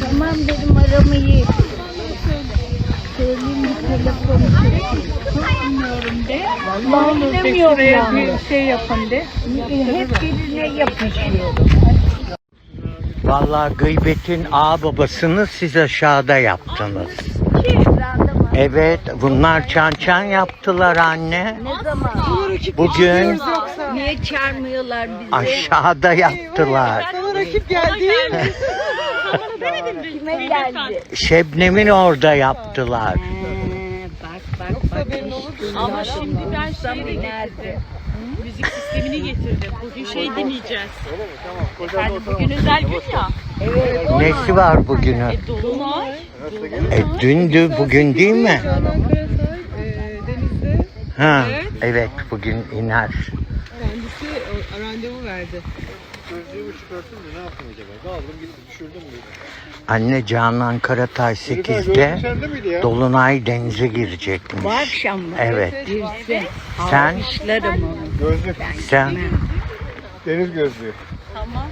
Tamam benim aramı iyi. Söyleyeyim bir telefonu Bilmiyorum de. Vallahi şuraya yani. bir şey yapın de. Hep birine yapışıyorum. Vallahi gıybetin ağ babasını siz aşağıda yaptınız. Evet, bunlar çan çan yaptılar anne. Ne zaman? Bugün Niye çağırmıyorlar bizi? aşağıda yaptılar. Sana rakip geldi. Kime geldi? Şebnem'in orada yaptılar. Bak bak bak. Haberin olur. Ama şimdi ben şey dedim. Nerede? Müzik sistemini getirdim. Bugün şey demeyeceğiz. Efendim bugün özel gün ya. Evet. Nesi var bugünün? E, Dolunay. E, dündü, bugün değil mi? Canan Karasay e, denizde Ha, evet bugün iner. kendisi e, randevu verdi. Anne Canan Karatay 8'de Dolunay denize girecekmiş. Bu akşam mı? Evet. Girsin. Sen, Alkışlarım onu. Gözlük, sen deniz gözlüğü. Tamam.